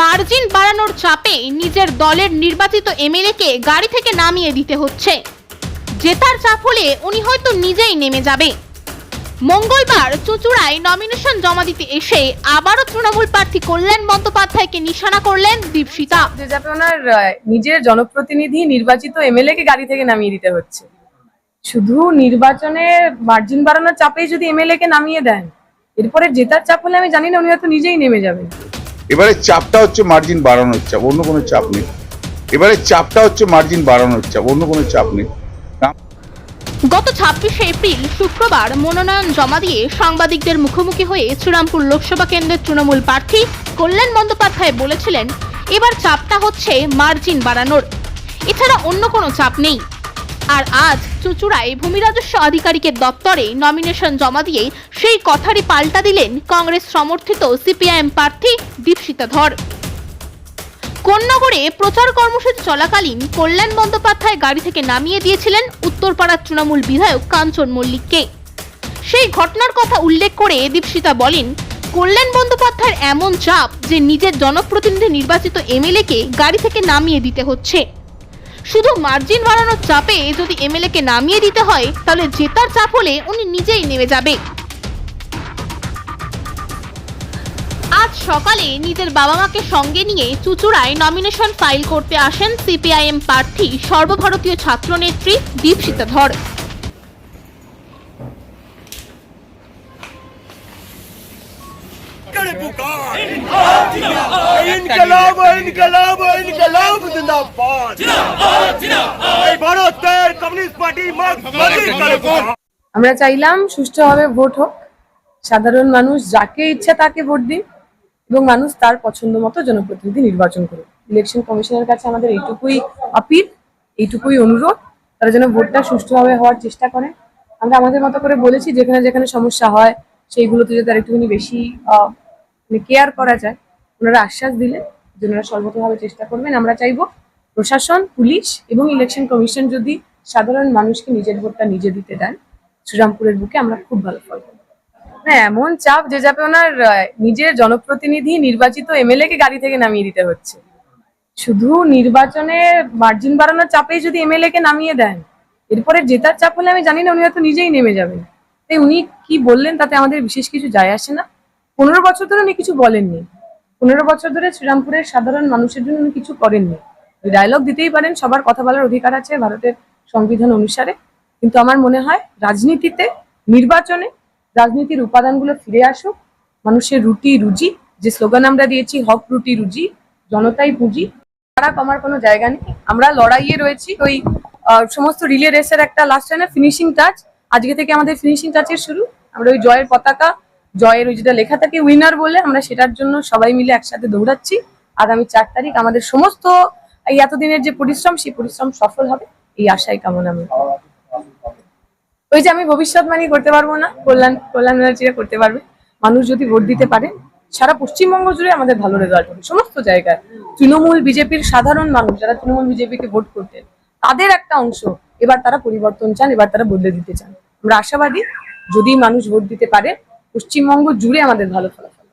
Margin বাড়ানোর চাপে নিজের দলের নির্বাচিত এমএলএকে গাড়ি থেকে নামিয়ে দিতে হচ্ছে। জেতার চাপ হলে উনি হয়তো নিজেই নেমে যাবে। মঙ্গলবার চুচুড়ায় নমিনেশন জমা দিতে এসে আবারও তৃণমূল প্রার্থী কল্যাণ বন্দ্যোপাধ্যায়কে নিশানা করলেন দীপশিতা। যে ওনার নিজের জনপ্রতিনিধি নির্বাচিত এমএলএ কে গাড়ি থেকে নামিয়ে দিতে হচ্ছে। শুধু নির্বাচনে মার্জিন বাড়ানোর চাপেই যদি এমএলএ কে নামিয়ে দেন, এরপরে জেতার চাপ হলে আমি জানি না উনি হয়তো নিজেই নেমে যাবেন। এবারে চাপটা হচ্ছে মার্জিন বাড়ানোর চাপ, অন্য কোনো চাপ নেই। এবারে চাপটা হচ্ছে মার্জিন বাড়ানোর চাপ, অন্য কোনো চাপ নেই। গত ছাব্বিশে এপ্রিল, শুক্রবার মনোনয়ন জমা দিয়ে সাংবাদিকদের মুখোমুখি হয়ে শ্রীরামপুর লোকসভা কেন্দ্রের তৃণমূল প্রার্থী কল্যাণ বন্দ্যোপাধ্যায় বলেছিলেন, এবার চাপটা হচ্ছে মার্জিন বাড়ানোর। এছাড়া অন্য কোনো চাপ নেই। আর আজ চুচুড়ায় ভূমি রাজস্ব আধিকারিকের দপ্তরে নমিনেশন জমা দিয়ে সেই কথারই পাল্টা দিলেন কংগ্রেস সমর্থিত সিপিআইএম প্রার্থী দীপশিতা ধর। কোন্নগরে প্রচার কর্মসূচি চলাকালীন কল্যাণ বন্দ্যোপাধ্যায় গাড়ি থেকে নামিয়ে দিয়েছিলেন উত্তরপাড়ার তৃণমূল বিধায়ক কাঞ্চন মল্লিককে। সেই ঘটনার কথা উল্লেখ করে দীপশিতা বলেন, কল্যাণ বন্দ্যোপাধ্যায়ের এমন চাপ যে নিজের জনপ্রতিনিধি নির্বাচিত এমএলএকে গাড়ি থেকে নামিয়ে দিতে হচ্ছে। শুধু মার্জিন বাড়ানোর চাপে যদি এমএলএকে নামিয়ে দিতে হয়, তাহলে জেতার চাপ হলে উনি নিজেই নেমে যাবে। আজ সকালে নিজের বাবা মাকে সঙ্গে নিয়ে চুচুড়ায় নমিনেশন ফাইল করতে আসেন সিপিআইএম প্রার্থী সর্বভারতীয় ছাত্রনেত্রী দীপশিতা ধর করে পুকার ইনকলাব ইনকলাব ইনকলাব জিন্দাবাদ। এই ভারতের কমিউনিস্ট পার্টি আমরা চাইলাম সুষ্ঠুভাবে ভোট হোক সাধারণ মানুষ যাকে ইচ্ছা তাকে ভোট দিন এবং মানুষ তার পছন্দ মতো জনপ্রতিনিধি নির্বাচন করুন ইলেকশন কমিশনের কাছে আমাদের এইটুকুই আপিল এইটুকুই অনুরোধ তারা যেন ভোটটা সুষ্ঠুভাবে হওয়ার চেষ্টা করে। আমরা আমাদের মতো করে বলেছি যেখানে যেখানে সমস্যা হয় সেইগুলোতে যাতে আর একটুখানি বেশি আহ, মানে কেয়ার করা যায় ওনারা আশ্বাস দিলেন যে ওনারা সর্বতভাবে চেষ্টা করবেন। আমরা চাইব প্রশাসন, পুলিশ এবং ইলেকশন কমিশন যদি সাধারণ মানুষকে নিজের ভোটটা নিজে দিতে দেন, শ্রীরামপুরের বুকে আমরা খুব ভালো ফল। না এমন চাপ যে যাবে ওনার নিজের জনপ্রতিনিধি নির্বাচিত এমএলএ কে গাড়ি থেকে নামিয়ে দিতে হচ্ছে। শুধু নির্বাচনে মার্জিন বাড়ানোর চাপেই যদি এমএলএ কে নামিয়ে দেন, এরপরে জেতার চাপ হলে আমি জানি না উনি হয়তো নিজেই নেমে যাবেন। তাই উনি কি বললেন তাতে আমাদের বিশেষ কিছু যায় আসে না। পনেরো বছর ধরে উনি কিছু বলেননি। পনেরো বছর ধরে শ্রীরামপুরের সাধারণ মানুষের জন্য উনি কিছু করেননি। ডায়লগ দিতেই পারেন, সবার কথা বলার অধিকার আছে ভারতের সংবিধান অনুসারে। কিন্তু আমার মনে হয় রাজনীতিতে, নির্বাচনে রাজনীতির উপাদানগুলো ফিরে আসুক, মানুষের রুটি রুজি, যে স্লোগান আমরা দিয়েছি, হক, রুটি, রুজি, জনতাই পুঁজি, তারা কমার কোনো জায়গা নেই। আমরা লড়াইয়ে রয়েছি, ওই সমস্ত রিলে রেসের একটা লাস্ট টাইমে ফিনিশিং টাচ আজকে থেকে আমাদের ফিনিশিং টাচের শুরু। আমরা ওই জয়ের পতাকা জয়ের ওই যেটা লেখা থাকে উইনার বলে, আমরা সেটার জন্য সবাই মিলে একসাথে দৌড়াচ্ছি। আগামী চার তারিখ আমাদের সমস্ত এই এতদিনের যে পরিশ্রম, সেই পরিশ্রম সফল হবে, এই আশাই কামনা আমি ওই যে আমি ভবিষ্যৎবাণী করতে পারব না, কল্যাণ কল্যাণ ব্যানার্জিরা করতে পারবে। মানুষ যদি ভোট দিতে পারে সারা পশ্চিমবঙ্গ জুড়ে আমাদের ভালো রেজাল্ট হবে। সমস্ত জায়গায়। তৃণমূল বিজেপির সাধারণ মানুষ যারা তৃণমূল বিজেপিকে ভোট করতেন, তাদের একটা অংশ এবার তারা পরিবর্তন চান, এবার তারা বদলে দিতে চান। আমরা আশাবাদী, যদি মানুষ ভোট দিতে পারে পশ্চিমবঙ্গ জুড়ে আমাদের ভালো ফলাফল।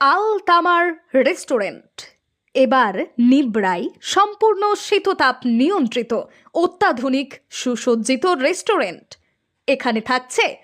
আল তামার রেস্টুরেন্ট। এবার নিবড়াই সম্পূর্ণ শীততাপ নিয়ন্ত্রিত, অত্যাধুনিক, সুসজ্জিত রেস্টুরেন্ট। এখানে থাকছে